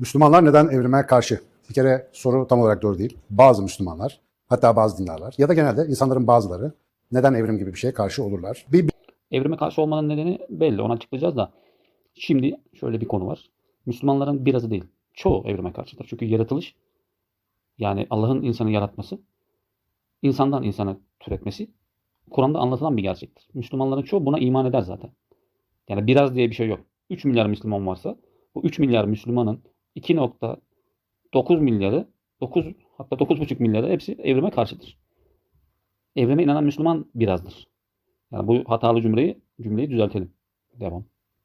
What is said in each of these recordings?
Müslümanlar neden evrime karşı? Bir kere soru tam olarak doğru değil. Bazı Müslümanlar, hatta bazı dindarlar ya da genelde insanların bazıları neden evrim gibi bir şeye karşı olurlar? Bir Evrime karşı olmanın nedeni belli. Onu açıklayacağız da. Şimdi şöyle bir konu var. Müslümanların birazı değil. Çoğu evrime karşıdır. Çünkü yaratılış yani Allah'ın insanı yaratması, insandan insana türetmesi Kur'an'da anlatılan bir gerçektir. Müslümanların çoğu buna iman eder zaten. Yani biraz diye bir şey yok. 3 milyar Müslüman varsa bu 3 milyar Müslümanın 2.9 milyarı 9 hatta 9.5 milyarı hepsi evrime karşıdır. Evrime inanan Müslüman birazdır. Yani bu hatalı cümleyi cümleyi düzeltelim. Devam.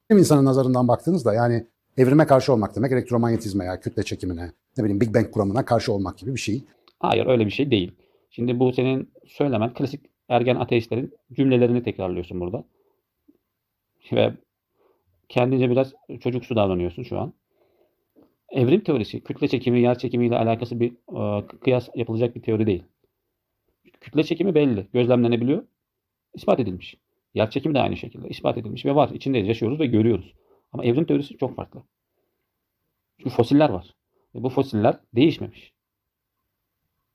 bilim insanın nazarından baktığınızda yani evrime karşı olmak demek elektromanyetizme ya kütle çekimine, ne bileyim Big Bang kuramına karşı olmak gibi bir şey. Hayır öyle bir şey değil. Şimdi bu senin söylemen klasik ergen ateistlerin cümlelerini tekrarlıyorsun burada. Ve kendince biraz çocuksu davranıyorsun şu an. Evrim teorisi kütle çekimi, yer çekimi ile alakası bir e, kıyas yapılacak bir teori değil. Kütle çekimi belli, gözlemlenebiliyor, ispat edilmiş. Yer çekimi de aynı şekilde ispat edilmiş ve var. İçindeyiz, yaşıyoruz ve görüyoruz. Ama evrim teorisi çok farklı. Çünkü fosiller var. Ve bu fosiller değişmemiş.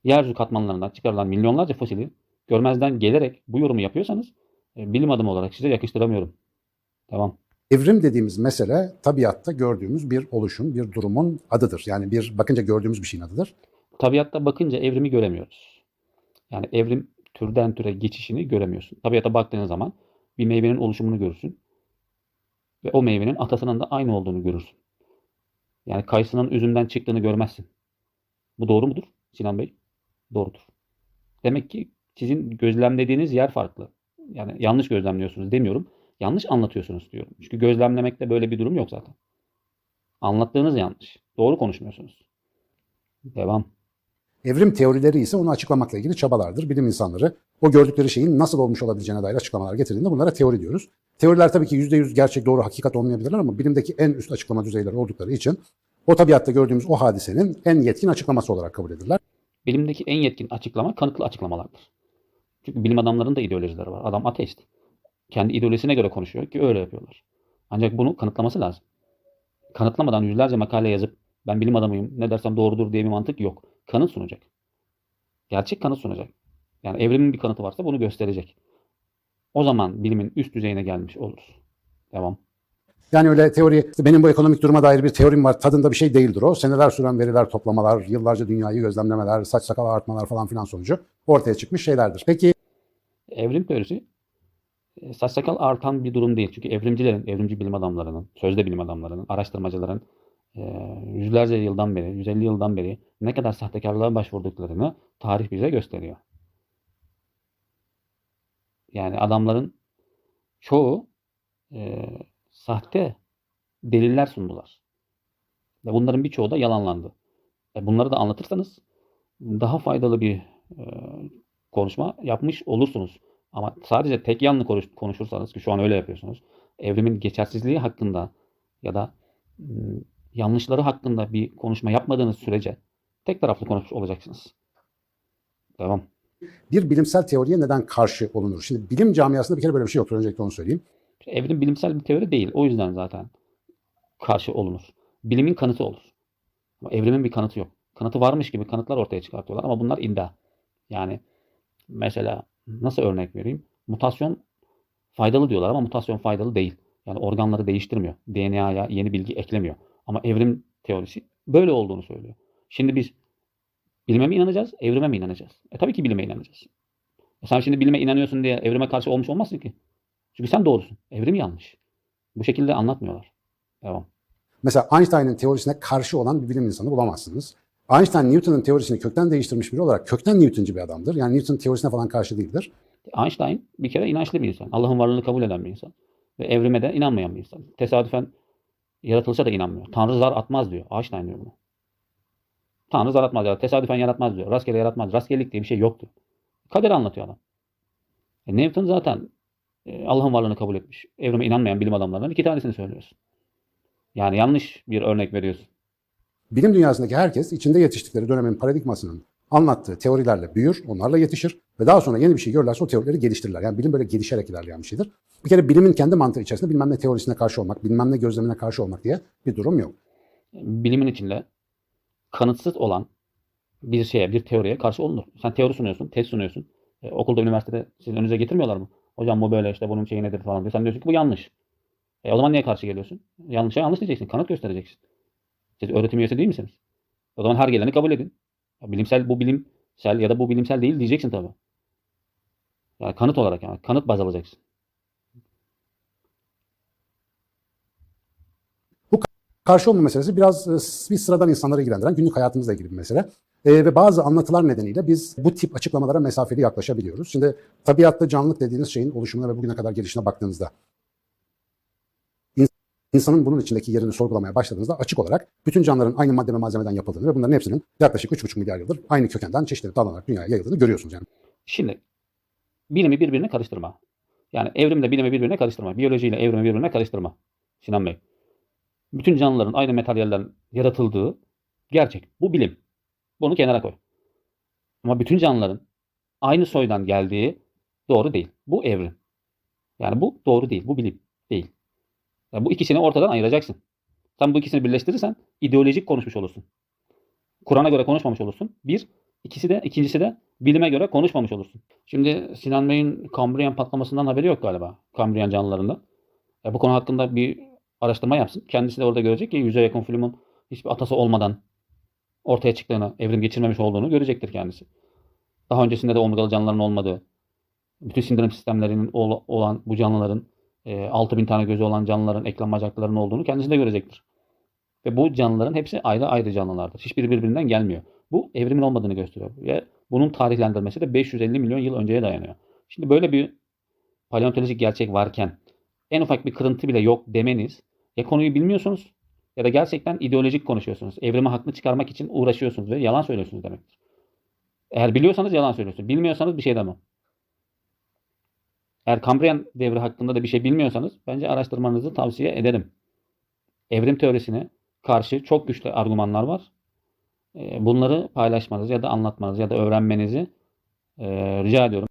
Yeryüzü katmanlarından çıkarılan milyonlarca fosili görmezden gelerek bu yorumu yapıyorsanız e, bilim adamı olarak size yakıştıramıyorum. Devam. Evrim dediğimiz mesele tabiatta gördüğümüz bir oluşum, bir durumun adıdır. Yani bir bakınca gördüğümüz bir şeyin adıdır. Tabiatta bakınca evrimi göremiyoruz. Yani evrim türden türe geçişini göremiyorsun. Tabiata baktığın zaman bir meyvenin oluşumunu görürsün. Ve o meyvenin atasının da aynı olduğunu görürsün. Yani kayısının üzümden çıktığını görmezsin. Bu doğru mudur Sinan Bey? Doğrudur. Demek ki sizin gözlemlediğiniz yer farklı. Yani yanlış gözlemliyorsunuz demiyorum. Yanlış anlatıyorsunuz diyorum. Çünkü gözlemlemekte böyle bir durum yok zaten. Anlattığınız yanlış. Doğru konuşmuyorsunuz. Devam. Evrim teorileri ise onu açıklamakla ilgili çabalardır. Bilim insanları o gördükleri şeyin nasıl olmuş olabileceğine dair açıklamalar getirdiğinde bunlara teori diyoruz. Teoriler tabii ki %100 gerçek doğru hakikat olmayabilirler ama bilimdeki en üst açıklama düzeyleri oldukları için o tabiatta gördüğümüz o hadisenin en yetkin açıklaması olarak kabul edilirler. Bilimdeki en yetkin açıklama kanıtlı açıklamalardır. Çünkü bilim adamlarının da ideolojileri var. Adam ateist. Kendi ideolojisine göre konuşuyor ki öyle yapıyorlar. Ancak bunu kanıtlaması lazım. Kanıtlamadan yüzlerce makale yazıp ben bilim adamıyım ne dersem doğrudur diye bir mantık yok. Kanıt sunacak. Gerçek kanıt sunacak. Yani evrimin bir kanıtı varsa bunu gösterecek. O zaman bilimin üst düzeyine gelmiş oluruz. Devam. Yani öyle teori, işte benim bu ekonomik duruma dair bir teorim var tadında bir şey değildir o. Seneler süren veriler toplamalar, yıllarca dünyayı gözlemlemeler, saç sakal artmalar falan filan sonucu ortaya çıkmış şeylerdir. Peki Evrim teorisi saç sakal artan bir durum değil. Çünkü evrimcilerin, evrimci bilim adamlarının, sözde bilim adamlarının, araştırmacıların e, yüzlerce yıldan beri, 150 yıldan beri ne kadar sahtekarlığa başvurduklarını tarih bize gösteriyor. Yani adamların çoğu e, sahte deliller sundular. Ve bunların birçoğu da yalanlandı. E, bunları da anlatırsanız daha faydalı bir e, konuşma yapmış olursunuz. Ama sadece tek yanlı konuş- konuşursanız ki şu an öyle yapıyorsunuz. Evrimin geçersizliği hakkında ya da yanlışları hakkında bir konuşma yapmadığınız sürece tek taraflı konuşmuş olacaksınız. Devam. bir bilimsel teoriye neden karşı olunur? Şimdi bilim camiasında bir kere böyle bir şey yoktur. Öncelikle onu söyleyeyim. Evrim bilimsel bir teori değil. O yüzden zaten karşı olunur. Bilimin kanıtı olur. Ama evrimin bir kanıtı yok. Kanıtı varmış gibi kanıtlar ortaya çıkartıyorlar ama bunlar iddia. Yani mesela nasıl örnek vereyim? Mutasyon faydalı diyorlar ama mutasyon faydalı değil. Yani organları değiştirmiyor. DNA'ya yeni bilgi eklemiyor. Ama evrim teorisi böyle olduğunu söylüyor. Şimdi biz bilime mi inanacağız, evrime mi inanacağız? E tabii ki bilime inanacağız. E sen şimdi bilime inanıyorsun diye evrime karşı olmuş olmazsın ki. Çünkü sen doğrusun. Evrim yanlış. Bu şekilde anlatmıyorlar. Devam. Mesela Einstein'ın teorisine karşı olan bir bilim insanı bulamazsınız. Einstein Newton'un teorisini kökten değiştirmiş biri olarak kökten Newtoncu bir adamdır. Yani Newton teorisine falan karşı değildir. Einstein bir kere inançlı bir insan. Allah'ın varlığını kabul eden bir insan. Ve evrime de inanmayan bir insan. Tesadüfen yaratılışa da inanmıyor. Tanrı zar atmaz diyor. Einstein diyor bunu. Tanrı zar atmaz diyor. Tesadüfen yaratmaz diyor. Rastgele yaratmaz. Rastgelelik diye bir şey yoktur. Kaderi anlatıyor adam. E Newton zaten e, Allah'ın varlığını kabul etmiş. Evrime inanmayan bilim adamlarından iki tanesini söylüyorsun. Yani yanlış bir örnek veriyorsun. Bilim dünyasındaki herkes içinde yetiştikleri dönemin paradigmasının anlattığı teorilerle büyür, onlarla yetişir ve daha sonra yeni bir şey görürlerse o teorileri geliştirirler. Yani bilim böyle gelişerek ilerleyen bir şeydir. Bir kere bilimin kendi mantığı içerisinde bilmem ne teorisine karşı olmak, bilmem ne gözlemine karşı olmak diye bir durum yok. bilimin içinde kanıtsız olan bir şeye, bir teoriye karşı olunur. Sen teori sunuyorsun, test sunuyorsun. E, okulda, üniversitede sizin önünüze getirmiyorlar mı? Hocam bu böyle işte bunun şeyi nedir falan diyor. Sen diyorsun ki bu yanlış. E, o zaman niye karşı geliyorsun? Yanlışa yanlış diyeceksin. Kanıt göstereceksin. Siz öğretim üyesi değil misiniz? O zaman her geleni kabul edin. Bilimsel bu bilimsel ya da bu bilimsel değil diyeceksin tabii. Yani kanıt olarak yani kanıt baz alacaksın. Karşı olma meselesi biraz e, bir sıradan insanları ilgilendiren günlük hayatımızla ilgili bir mesele. E, ve bazı anlatılar nedeniyle biz bu tip açıklamalara mesafeli yaklaşabiliyoruz. Şimdi tabiatta canlılık dediğiniz şeyin oluşumuna ve bugüne kadar gelişine baktığınızda insanın bunun içindeki yerini sorgulamaya başladığınızda açık olarak bütün canlıların aynı madde ve malzemeden yapıldığını ve bunların hepsinin yaklaşık 3,5 milyar yıldır aynı kökenden çeşitleri dağılanarak dünyaya yayıldığını görüyorsunuz yani. Şimdi bilimi birbirine karıştırma. Yani evrimle bilimi birbirine karıştırma. Biyolojiyle evrimi birbirine karıştırma. Sinan Bey. Bütün canlıların aynı materyalden yaratıldığı gerçek. Bu bilim. Bunu kenara koy. Ama bütün canlıların aynı soydan geldiği doğru değil. Bu evrim. Yani bu doğru değil. Bu bilim değil. Yani bu ikisini ortadan ayıracaksın. Sen bu ikisini birleştirirsen ideolojik konuşmuş olursun. Kur'an'a göre konuşmamış olursun. Bir. ikisi de ikincisi de bilime göre konuşmamış olursun. Şimdi Sinan Bey'in Kambriyen patlamasından haberi yok galiba. Kambriyen canlılarında. E, bu konu hakkında bir araştırma yapsın. Kendisi de orada görecek ki yüze yakın filmin hiçbir atası olmadan ortaya çıktığını, evrim geçirmemiş olduğunu görecektir kendisi. Daha öncesinde de omurgalı canlıların olmadığı, bütün sindirim sistemlerinin ol- olan bu canlıların, e, 6000 tane gözü olan canlıların, eklem bacaklarının olduğunu kendisi de görecektir. Ve bu canlıların hepsi ayrı ayrı canlılardır. Hiçbiri birbirinden gelmiyor. Bu evrimin olmadığını gösteriyor. Ve bunun tarihlendirmesi de 550 milyon yıl önceye dayanıyor. Şimdi böyle bir paleontolojik gerçek varken en ufak bir kırıntı bile yok demeniz ya konuyu bilmiyorsunuz ya da gerçekten ideolojik konuşuyorsunuz. Evrimi haklı çıkarmak için uğraşıyorsunuz ve yalan söylüyorsunuz demektir. Eğer biliyorsanız yalan söylüyorsunuz. Bilmiyorsanız bir şey demem. Eğer Kambriyen devri hakkında da bir şey bilmiyorsanız bence araştırmanızı tavsiye ederim. Evrim teorisine karşı çok güçlü argümanlar var. Ee, Bunları paylaşmanızı ya da anlatmanızı ya da öğrenmenizi e, rica ediyorum.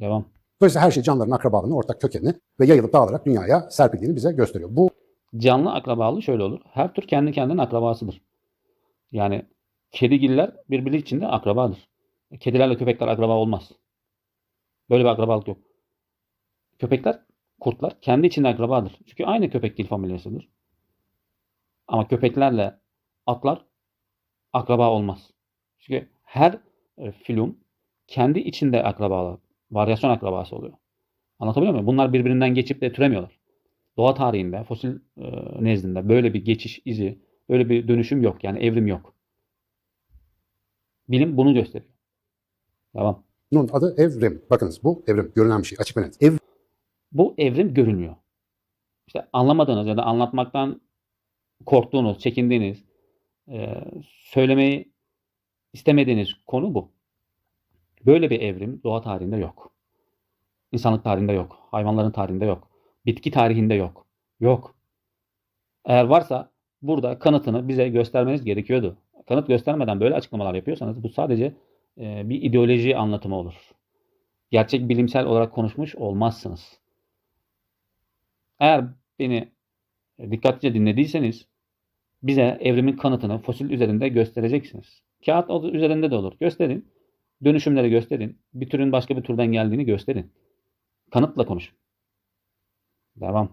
Devam. Dolayısıyla her şey canlıların akrabalığını, ortak kökenini ve yayılıp dağılarak dünyaya serpildiğini bize gösteriyor. Bu Canlı akrabalığı şöyle olur. Her tür kendi kendine akrabasıdır. Yani kedigiller birbiri içinde akrabadır. Kedilerle köpekler akraba olmaz. Böyle bir akrabalık yok. Köpekler, kurtlar kendi içinde akrabadır. Çünkü aynı köpek dil familyasıdır. Ama köpeklerle atlar akraba olmaz. Çünkü her e, filum kendi içinde akrabalar, varyasyon akrabası oluyor. Anlatabiliyor muyum? Bunlar birbirinden geçip de türemiyorlar. Doğa tarihinde, fosil e, nezdinde böyle bir geçiş izi, böyle bir dönüşüm yok. Yani evrim yok. Bilim bunu gösteriyor. Devam. bunun adı evrim. Bakınız bu evrim. Görünen bir şey. Açık ve net. Ev Bu evrim görülmüyor. İşte anlamadığınız ya da anlatmaktan korktuğunuz, çekindiğiniz, e, söylemeyi istemediğiniz konu bu. Böyle bir evrim doğa tarihinde yok. İnsanlık tarihinde yok. Hayvanların tarihinde yok. Bitki tarihinde yok. Yok. Eğer varsa burada kanıtını bize göstermeniz gerekiyordu. Kanıt göstermeden böyle açıklamalar yapıyorsanız bu sadece e, bir ideoloji anlatımı olur. Gerçek bilimsel olarak konuşmuş olmazsınız. Eğer beni e, dikkatlice dinlediyseniz bize evrimin kanıtını fosil üzerinde göstereceksiniz. Kağıt üzerinde de olur. Gösterin. Dönüşümleri gösterin. Bir türün başka bir türden geldiğini gösterin. Kanıtla konuşun. Devam.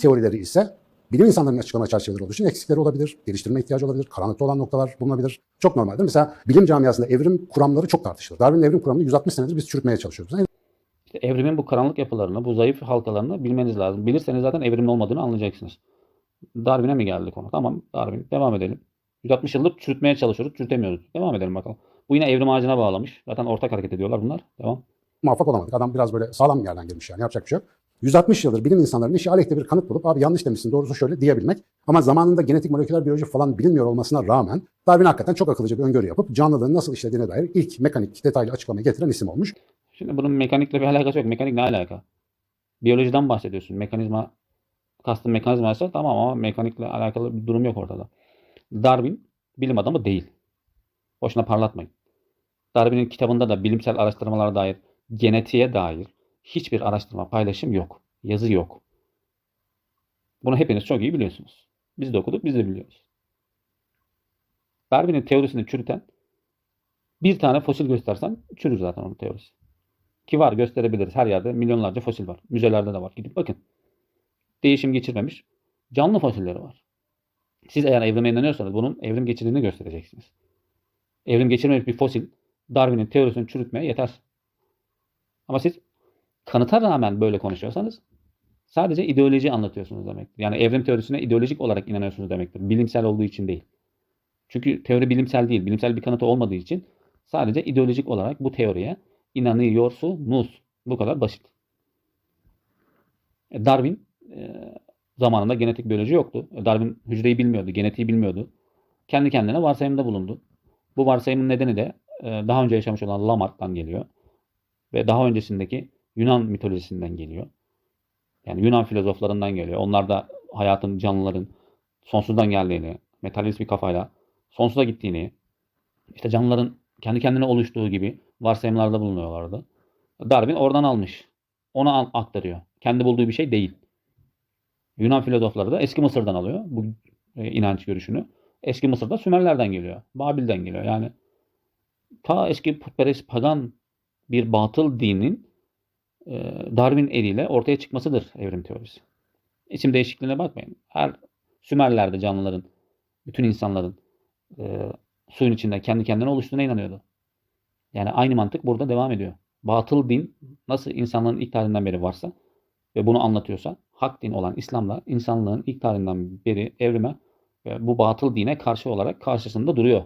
teorileri ise bilim insanlarının açıklama çerçeveleri olduğu eksikleri olabilir, geliştirme ihtiyacı olabilir, karanlıkta olan noktalar bulunabilir. Çok normaldir. Mesela bilim camiasında evrim kuramları çok tartışılır. Darwin'in evrim kuramını 160 senedir biz çürütmeye çalışıyoruz. İşte evrimin bu karanlık yapılarını, bu zayıf halkalarını bilmeniz lazım. Bilirseniz zaten evrimin olmadığını anlayacaksınız. Darwin'e mi geldi konu? Tamam Darwin. Devam edelim. 160 yıldır çürütmeye çalışıyoruz. Çürütemiyoruz. Devam edelim bakalım. Bu yine evrim ağacına bağlamış. Zaten ortak hareket ediyorlar bunlar. Devam. Muvaffak olamadık. Adam biraz böyle sağlam bir yerden girmiş yani. Yapacak bir şey yok. 160 yıldır bilim insanlarının işi aleyhte bir kanıt bulup abi yanlış demişsin doğrusu şöyle diyebilmek. Ama zamanında genetik moleküler biyoloji falan bilinmiyor olmasına rağmen Darwin hakikaten çok akıllıca bir öngörü yapıp canlılığın nasıl işlediğine dair ilk mekanik detaylı açıklamayı getiren isim olmuş. Şimdi bunun mekanikle bir alakası yok. Mekanik ne alaka? Biyolojiden bahsediyorsun. Mekanizma kastın mekanizma ise tamam ama mekanikle alakalı bir durum yok ortada. Darwin bilim adamı değil. Boşuna parlatmayın. Darwin'in kitabında da bilimsel araştırmalara dair, genetiğe dair hiçbir araştırma, paylaşım yok. Yazı yok. Bunu hepiniz çok iyi biliyorsunuz. Biz de okuduk, biz de biliyoruz. Darwin'in teorisini çürüten bir tane fosil göstersem çürür zaten onun teorisi. Ki var gösterebiliriz. Her yerde milyonlarca fosil var. Müzelerde de var. Gidip bakın. Değişim geçirmemiş canlı fosilleri var. Siz eğer evrime inanıyorsanız bunun evrim geçirdiğini göstereceksiniz. Evrim geçirmemiş bir fosil Darwin'in teorisini çürütmeye yeter. Ama siz kanıta rağmen böyle konuşuyorsanız sadece ideoloji anlatıyorsunuz demektir. Yani evrim teorisine ideolojik olarak inanıyorsunuz demektir. Bilimsel olduğu için değil. Çünkü teori bilimsel değil. Bilimsel bir kanıtı olmadığı için sadece ideolojik olarak bu teoriye inanıyorsunuz. Bu kadar basit. E, Darwin e, zamanında genetik biyoloji yoktu. E, Darwin hücreyi bilmiyordu, genetiği bilmiyordu. Kendi kendine varsayımda bulundu. Bu varsayımın nedeni de daha önce yaşamış olan Lamarck'tan geliyor. Ve daha öncesindeki Yunan mitolojisinden geliyor. Yani Yunan filozoflarından geliyor. Onlar da hayatın, canlıların sonsuzdan geldiğini, metalist bir kafayla sonsuza gittiğini, işte canlıların kendi kendine oluştuğu gibi varsayımlarda bulunuyorlardı. Darwin oradan almış. Ona aktarıyor. Kendi bulduğu bir şey değil. Yunan filozofları da eski Mısır'dan alıyor bu e, inanç görüşünü. Eski Mısır'da Sümerlerden geliyor. Babil'den geliyor. Yani ta eski putperest pagan bir batıl dinin e, Darwin eliyle ortaya çıkmasıdır evrim teorisi. İsim değişikliğine bakmayın. Her Sümerler'de canlıların, bütün insanların e, suyun içinde kendi kendine oluştuğuna inanıyordu. Yani aynı mantık burada devam ediyor. Batıl din nasıl insanlığın ilk tarihinden beri varsa ve bunu anlatıyorsa hak din olan İslam'da insanlığın ilk tarihinden beri evrime ve bu batıl dine karşı olarak karşısında duruyor.